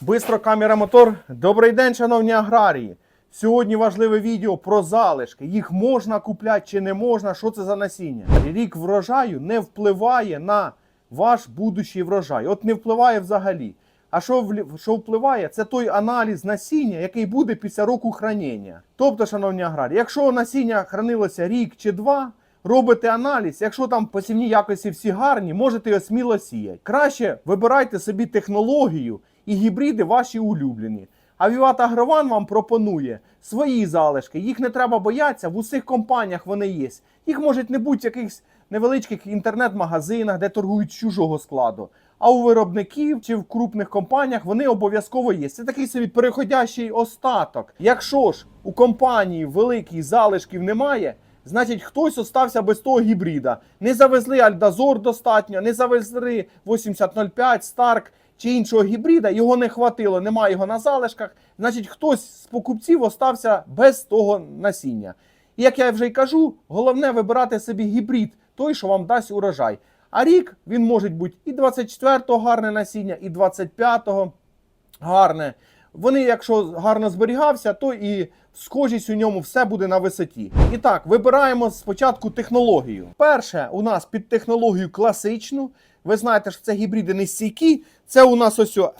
Бистро камера мотор. Добрий день, шановні аграрії. Сьогодні важливе відео про залишки. Їх можна купляти чи не можна. Що це за насіння? Рік врожаю не впливає на ваш будущий врожай. От не впливає взагалі. А що, що впливає? Це той аналіз насіння, який буде після року хранення. Тобто, шановні аграрії, якщо насіння хранилося рік чи два, робите аналіз. Якщо там посівні якості всі гарні, можете його сміло сіяти. Краще вибирайте собі технологію і гібриди ваші улюблені. А Віват Агрован вам пропонує свої залишки. Їх не треба боятися, в усіх компаніях вони є. Їх можуть не бути в якихось невеличких інтернет-магазинах, де торгують чужого складу. А у виробників чи в крупних компаніях вони обов'язково є. Це такий собі переходящий остаток. Якщо ж у компанії великих залишків немає, значить хтось остався без того гібрида. Не завезли Альдазор достатньо, не завезли 8005, Старк чи іншого гібрида, його не хватило, немає його на залишках. Значить, хтось з покупців остався без того насіння. І як я вже й кажу, головне вибирати собі гібрид, той, що вам дасть урожай. А рік він може бути і 24-го гарне насіння, і 25-го гарне. Вони, якщо гарно зберігався, то і схожість у ньому все буде на висоті. І так, вибираємо спочатку технологію. Перше, у нас під технологію класичну. Ви знаєте, що це гібриди не стійкі. Це у нас ось о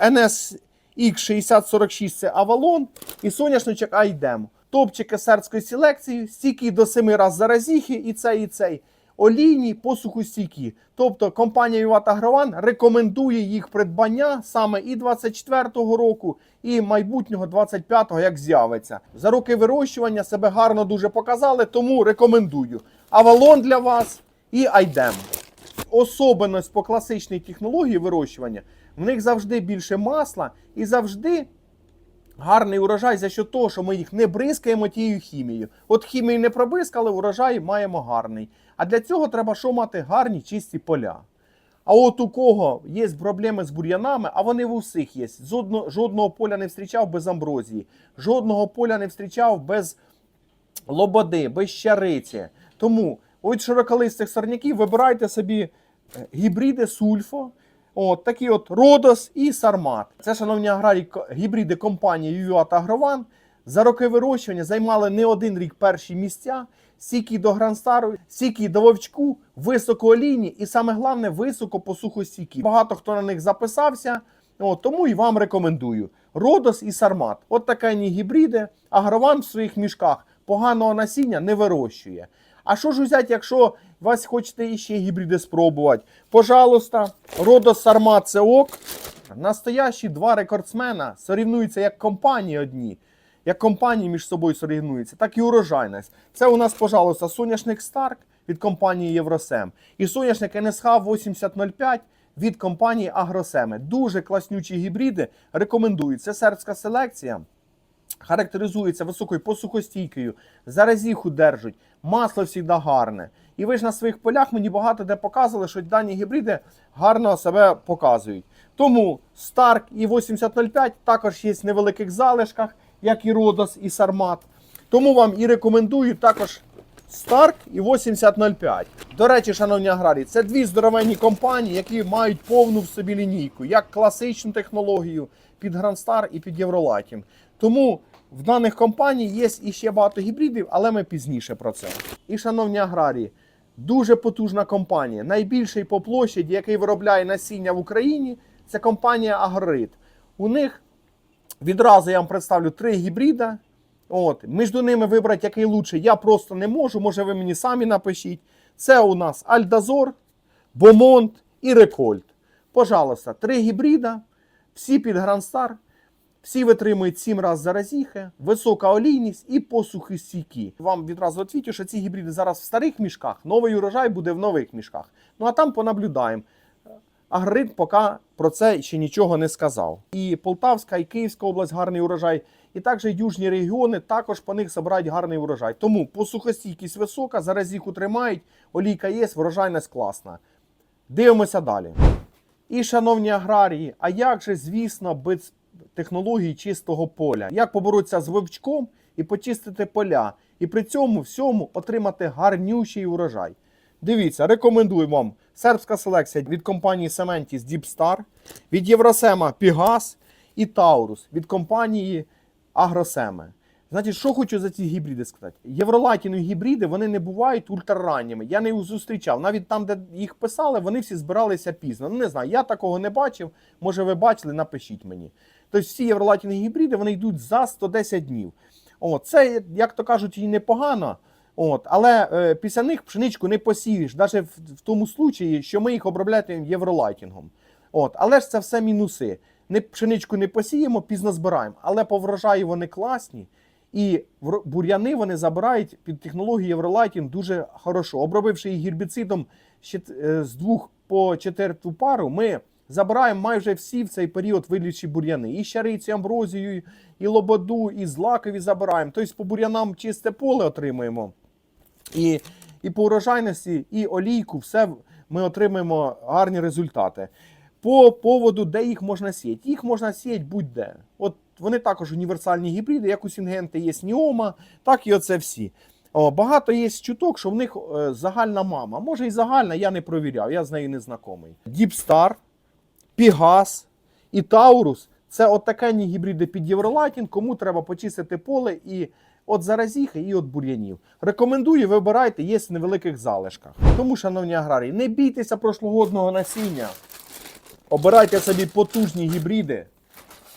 NSX6046 це Avalon і соняшничок Айдем. Топчики сербської селекції, стійкі до 7 раз заразіхи, і цей, і цей. Олійні посухостійкі. Тобто компанія Віват Агрован рекомендує їх придбання саме і 24-го року, і майбутнього 25-го, як з'явиться. За роки вирощування себе гарно дуже показали, тому рекомендую. Авалон для вас і Айдем. Особеність по класичній технології вирощування, в них завжди більше масла і завжди гарний урожай за що того, що ми їх не бризкаємо тією хімією. От хімію не пробризкали, урожай маємо гарний. А для цього треба що мати гарні чисті поля. А от у кого є проблеми з бур'янами, а вони в усіх є. Жодного, поля не зустрічав без амброзії, жодного поля не зустрічав без лободи, без щариці. Тому від широколистих сорняків вибирайте собі е, гібриди сульфо. От такі от Родос і Сармат. Це, шановні аграрії, гібриди компанії Юат Агрован. За роки вирощування займали не один рік перші місця. Стійкі до Грандстару, стійкі до Вовчку, високоолійні і саме головне високо по високопосухостійкі. Багато хто на них записався, от, тому і вам рекомендую. Родос і Сармат. От такі гібриди. Агрован в своїх мішках поганого насіння не вирощує. А що ж взяти, якщо вас хочете іще гібриди спробувати? Пожалуйста, Родос Сармат це ок. Настоящі два рекордсмена сорівнуються як компанії одні. Як компанії між собою сорівнуються, так і урожайність. Це у нас, пожалуйста, соняшник Старк від компанії Євросем і соняшник НСХ 8005 від компанії Агросеми. Дуже класнючі гібриди. Рекомендую. Це сербська селекція характеризується високою посухостійкою, заразіху держать, масло завжди гарне. І ви ж на своїх полях мені багато де показували, що дані гібриди гарно себе показують. Тому Stark і 8005 також є в невеликих залишках, як і Родос і Сармат. Тому вам і рекомендую також Stark і 8005. До речі, шановні аграрії, це дві здоровенні компанії, які мають повну в собі лінійку, як класичну технологію під Star і під Євролатім. Тому в даних компаній є іще багато гібридів, але ми пізніше про це. І, шановні аграрії, дуже потужна компанія. Найбільший по площаді, який виробляє насіння в Україні, це компанія Агрорит. У них Відразу я вам представлю три гібрида. От, між ними вибрати, який лучше, я просто не можу. Може, ви мені самі напишіть. Це у нас Альдазор, Бомонт і Рекольт. Пожалуйста, три гібрида, всі під Грандстар, всі витримують 7 разів заразіхи, висока олійність і посухи стійкі. Вам відразу відвічу, що ці гібриди зараз в старих мішках, новий урожай буде в нових мішках. Ну а там понаблюдаємо. Аграрит поки про це ще нічого не сказав. І Полтавська, і Київська область гарний урожай, і також южні регіони також по них збирають гарний урожай. Тому посухостійкість висока, зараз їх утримають, олійка є, врожайність класна. Дивимося далі. І, шановні аграрії, а як же, звісно, без технології чистого поля? Як поборотися з вивчком і почистити поля, і при цьому всьому отримати гарнющий урожай? Дивіться, рекомендую вам сербська селекція від компанії Cementis Діпстар, від Євросема Пігас і Таурус від компанії Агросеме. Значить, що хочу за ці гібриди сказати? Євролатінові гібриди вони не бувають ультраранніми. Я не зустрічав. Навіть там, де їх писали, вони всі збиралися пізно. Ну не знаю, я такого не бачив. Може, ви бачили, напишіть мені. Тобто всі євролатінові гібриди вони йдуть за 110 днів. О, це, як то кажуть, і непогано. От, але е, після них пшеничку не посієш, навіть в, в тому случаї, що ми їх обробляємо євролайтінгом. От, але ж це все мінуси. Не, пшеничку не посіємо, пізно збираємо. Але по врожаю вони класні. І бур'яни вони забирають під технологію Євролайтінг дуже хорошо. Обробивши їх гербіцидом е, з двох по четверту пару, ми забираємо майже всі в цей період вилічі бур'яни. І щарицю, і амброзію, і лободу, і злакові забираємо. Тобто по бур'янам чисте поле отримуємо. І, і по урожайності, і олійку, все ми отримаємо гарні результати. По поводу, де їх можна сіяти. Їх можна сіяти будь-де. От вони також універсальні гібриди, як у Сінгенти є Ніома, так і оце всі. О, багато є чуток, що в них е, загальна мама. Може і загальна, я не провіряв, я з нею не знайомий. Діпстар, Пігас і Таурус це от гібриди під Євролайтінг, кому треба почистити поле і от заразіхи, і от бур'янів. Рекомендую, вибирайте, є в невеликих залишках. Тому, шановні аграрії, не бійтеся прошлогодного насіння. Обирайте собі потужні гібриди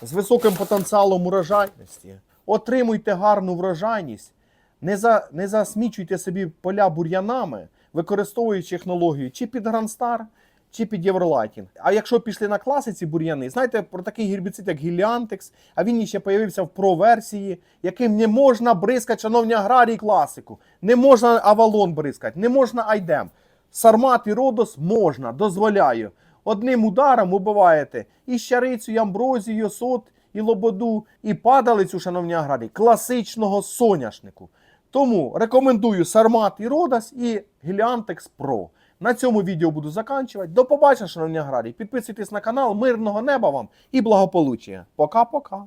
з високим потенціалом урожайності. Отримуйте гарну врожайність. Не, за, не засмічуйте собі поля бур'янами, використовуючи технологію чи під Грандстар, чи під Євролайтінг. А якщо пішли на класиці бур'яни, знаєте про такий гербіцид, як Гіліантекс, а він ще появився в про-версії, яким не можна бризкати, шановні аграрії, класику. Не можна Авалон бризкати, не можна Айдем. Сармат і Родос можна, дозволяю. Одним ударом убиваєте і щарицю, і амброзію, і сот, і лободу, і падалицю, шановні аграрії, класичного соняшнику. Тому рекомендую Сармат і Родас і Гіліантекс Pro. На цьому відео буду заканчувати. До побачення, шановні аграрії. Підписуйтесь на канал, мирного неба вам і благополуччя. Пока-пока.